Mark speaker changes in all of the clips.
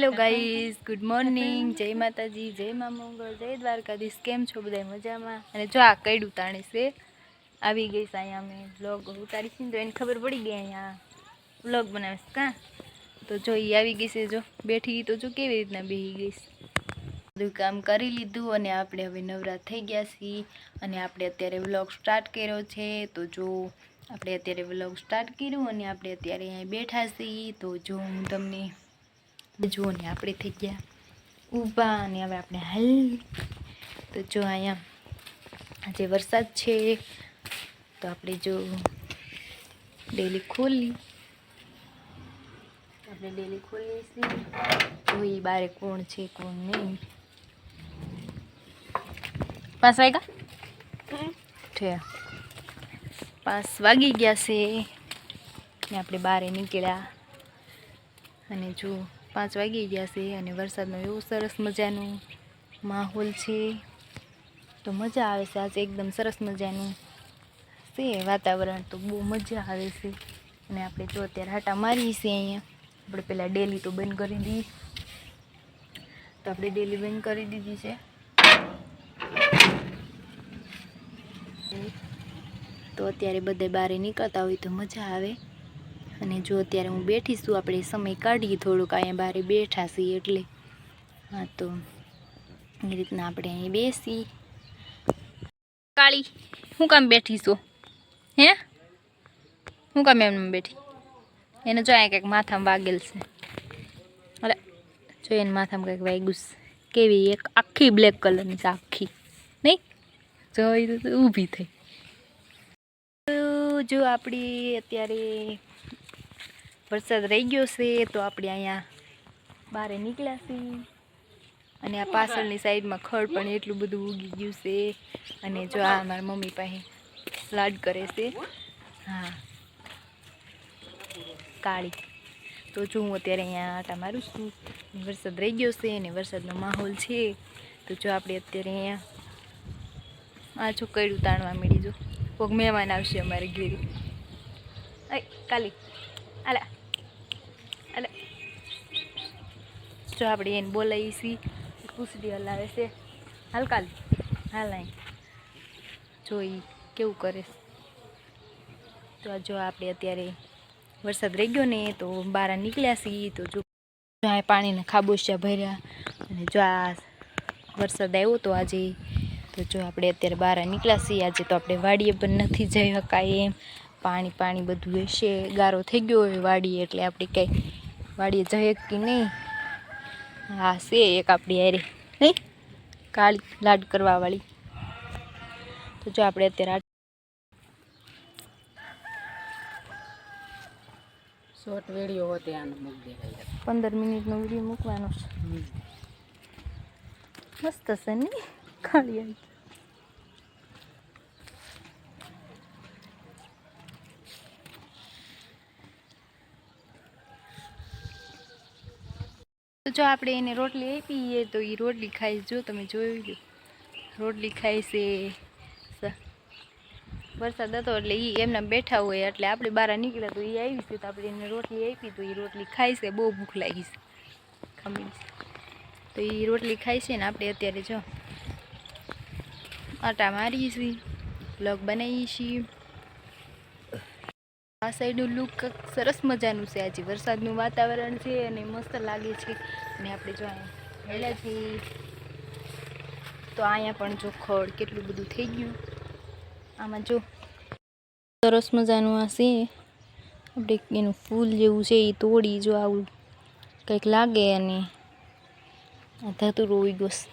Speaker 1: Hello guys good morning જય માતાજી જય મા મંગળ જય દ્વારકાધીશ કેમ છો બધા મજામાં? અને જો આ કઈડું તાણે છે આવી ગઈ છે અહીંયા અમે બ્લોગ ઉતારી છે તો એને ખબર પડી ગઈ અહીંયા બ્લોગ બનાવીશ કાં? તો જો એ આવી ગઈ છે જો બેઠી તો જો કેવી રીતના બેસી ગઈ બધું કામ કરી લીધું અને આપણે હવે નવરા થઈ ગયા છીએ અને આપણે અત્યારે વ્લોગ સ્ટાર્ટ કર્યો છે. તો જો આપણે અત્યારે વ્લોગ સ્ટાર્ટ કર્યું અને આપણે અત્યારે અહીંયા બેઠા છીએ. તો જો હું તમને જુઓ ને આપણે થઈ ગયા. ઊભા અને હવે આપણે હાલ તો જો અહીંયા આજે વરસાદ છે તો આપણે જો ડેલી ખોલી. આપણે ડેલી ખોલીએ છીએ જોઈએ બારે કોણ છે કોણ નહીં. પાંચ વાગ્યા? છે પાંચ વાગી ગયા છે. ને આપણે બારે નીકળ્યા. અને જો પાંચ વાગી ગયા છે અને વરસાદનો એવો સરસ મજાનો માહોલ છે. તો મજા આવે છે. આજે એકદમ સરસ મજાનું છે વાતાવરણ. તો બહુ મજા આવે છે. અને આપણે જો અત્યારે હાટા મારીએ છીએ અહીંયા. આપણે પહેલાં ડેલી તો બંધ કરી દીધી તો આપણે ડેલી બંધ કરી દીધી છે. તો અત્યારે બધે બારે નીકળતા હોય તો મજા આવે. અને જો અત્યારે હું બેઠી છું, આપણે સમય કાઢીએ થોડુંક, અહીંયા બારે બેઠા છીએ એટલે. હા, તો એ રીતના આપણે અહીં બેસી. કાળી, હું કામ બેઠી છું? હે? હું કામ એમ બેઠી? એને જો અહીંયા કંઈક માથામાં વાગેલ છે. અરે, જો એને માથામાં કંઈક વાગ્યું છે. કેવી એક આખી બ્લેક કલરની છે, આખી. નહીં? જોઈ ઊભી થઈ. જો આપણી અત્યારે વરસાદ રહી ગયો છે તો આપણે અહીંયા બહાર નીકળ્યા છીએ. અને આ પાછળની સાઈડમાં ખડ પણ એટલું બધું ઉગી ગયું છે. અને જો આ મારા મમ્મી પાસે લાડ કરે છે. હા. કાળી. તો જો હું અત્યારે અહીંયા આટા મારું છું. વરસાદ રહી ગયો છે અને વરસાદનો માહોલ છે. તો જો આપણે અત્યારે અહીંયા આ છોકરું તાણવા મળી જો. કોઈક મહેમાન આવશે અમારે ઘેરી. કાલી. આલા. આલા જો આપણે એને બોલાવી છીએ પૂછડી હલાવે છે. હાલ કાલી. હાલ અહીં. જોઈ કેવું કરે તો જો આપણે અત્યારે વરસાદ રહી ગયો ને, તો બહાર નીકળ્યા છીએ. તો જો આ પાણીના ખાબોચિયા ભર્યા અને જો આ વરસાદ આવ્યો તો આજે તો જો આપણે અત્યારે બહાર નીકળ્યા છીએ. આજે તો આપણે વાડીએ પણ નથી જઈ શકાય એમ. પાણી પાણી બધું હશે. ગારો થઈ ગયો હોય વાડીએ એટલે આપણે કંઈ વાડીએ જઈએ કે નહીં? હા છે એક આપણી હારે. નહીં? કાળી લાડ કરવાવાળી તો જો આપણે અત્યારે
Speaker 2: શોર્ટ વીડિયો હોતે આને મૂકી દેવાય
Speaker 1: પંદર મિનિટનો વીડિયો મૂકવાનો છે. મસ્ત છે નહીં કાળી આવી જો આપણે એને રોટલી આપીએ તો એ રોટલી ખાઈ જો તમે જોયું લો રોટલી ખાય છે. વરસાદ હતો એટલે એ એમના બેઠા હોય એટલે આપણે બહાર નીકળ્યા તો એ આવી છે તો આપણે એને રોટલી આપી તો એ રોટલી છે. બહુ ભૂખ લાગી ખમી તો એ રોટલી ખાય છે ને આપણે અત્યારે જો. આટા મારીએ છીએ. બ્લોગ બનાવીએ છીએ. આ સાઈડનું લુક સરસ મજાનું છે આજે. વરસાદનું વાતાવરણ છે અને મસ્ત લાગે છે. અને આપણે જો છીએ તો અહીંયા પણ જો ખડ કેટલું બધું થઈ ગયું. આમાં જો સરસ મજાનું આ છે. આપણે એનું ફૂલ જેવું છે એ તોડી જો આવું કંઈક લાગે અને આ થતું ઉગ્યો છે.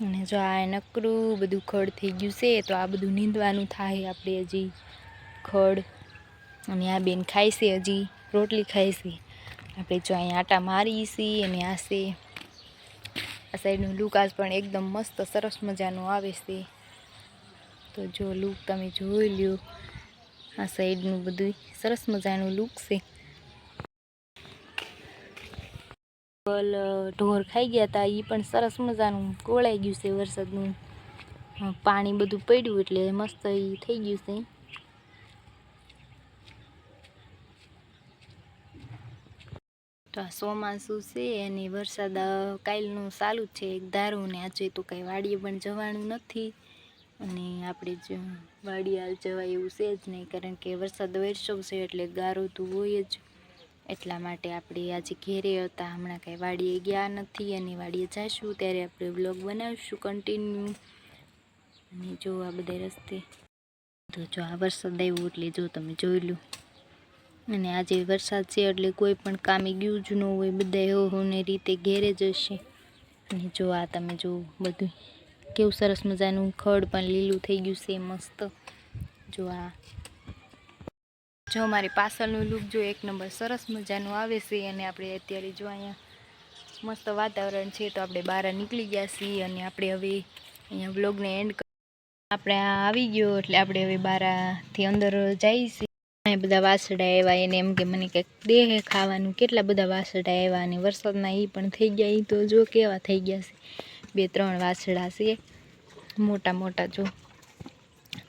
Speaker 1: અને જો આ નકરું બધું ખડ થઈ ગયું છે, તો આ બધું નીંદવાનું થાય આપણે હજી. ખડ. અને આ બેન ખાય છે હજી, રોટલી ખાય છે. આપણે જો અહીંયા આટા મારી છીએ અને આ છે. આ સાઈડનું લુક આજ પણ એકદમ મસ્ત સરસ મજાનું આવે છે. તો જો લુક તમે જોઈ લ્યો. આ સાઈડનું બધું સરસ મજાનું લુક છે. પલ ઢોર ખાઈ ગયા હતા એ પણ સરસ મજાનું કોળાઈ ગયું છે વરસાદનું. પાણી બધું પડ્યું એટલે મસ્ત એ થઈ ગયું છે. તો આ ચોમાસું છે અને વરસાદ કાલનું ચાલુ જ છે એક ધારું ને આજે તો કાંઈ વાડીએ પણ જવાનું નથી. અને આપણે જ વાડી હાલ જવાય એવું છે જ નહીં, કારણ કે વરસાદ વરસો છે એટલે ગારો તો હોય જ. એટલા માટે આપણે આજે ઘેરે હતા, હમણાં કાંઈ વાડીએ ગયા નથી અને વાડીએ જઈશું ત્યારે આપણે વ્લોગ બનાવીશું કન્ટિન્યુ અને જો આ બધા રસ્તે, તો જો આ વરસાદ આવ્યો એટલે જો તમે જોઈ લો. અને આજે વરસાદ છે એટલે કોઈ પણ કામે ગયું જ ન હોય બધા હોને રીતે ઘેરે જ હશે. અને જો આ તમે જો બધું કેવું સરસ મજાનું ખડ પણ લીલું થઈ ગયું છે, મસ્ત. જો આ. જો મારી પાછળનું લૂક જો એક નંબર સરસ મજાનું આવે છે અને આપણે અત્યારે જો અહીંયા મસ્ત વાતાવરણ છે તો આપણે બહાર નીકળી ગયા છીએ અને આપણે હવે અહીંયા વ્લોગને એન્ડ આપણે આવી ગયો એટલે આપણે હવે બારાથી અંદર જઈએ અહીંયા બધા વાસડા આવ્યા, એને એમ કે મને કંઈક દેહે ખાવાનું, કેટલા બધા વાસડા આવ્યા અને વરસાદના એ પણ થઈ ગયા એ તો જો કેવા થઈ ગયા છે. બે, ત્રણ વાસડા છે. મોટા મોટા જો.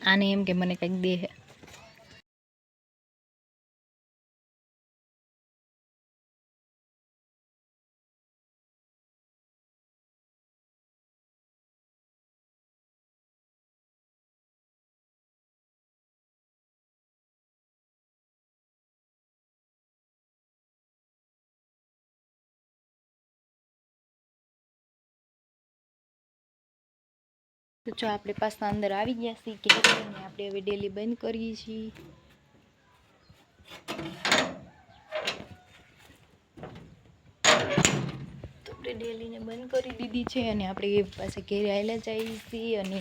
Speaker 1: આને એમ કે મને કંઈક દેહે તો જો આપણે પાછા અંદર આવી ગયા છીએ કે આપણે હવે ડેલી બંધ કરીએ છીએ. તો આપણે ડેલીને બંધ કરી દીધી છે અને આપણે પાસે ઘેરે આવેલા જઈએ છીએ અને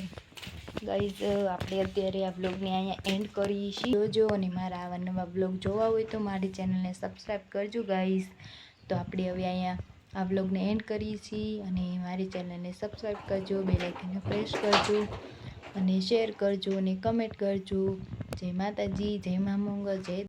Speaker 1: ગાઈઝ આપણે અત્યારે આ બ્લોગને અહીંયા એન્ડ કરીએ છીએ. જોજો અને મારા આવા નવા બ્લોગ જોવા હોય તો મારી ચેનલને સબસ્ક્રાઈબ કરજો ગાઈઝ તો આપણે હવે અહીંયા આ બ્લોગને એન્ડ કરીએ છીએ અને મારી ચેનલને સબસ્ક્રાઈબ કરજો બે લાઇકને પ્રેસ કરજો અને શેર કરજો અને કમેન્ટ કરજો. જય માતાજી, જય મા મંગળ જય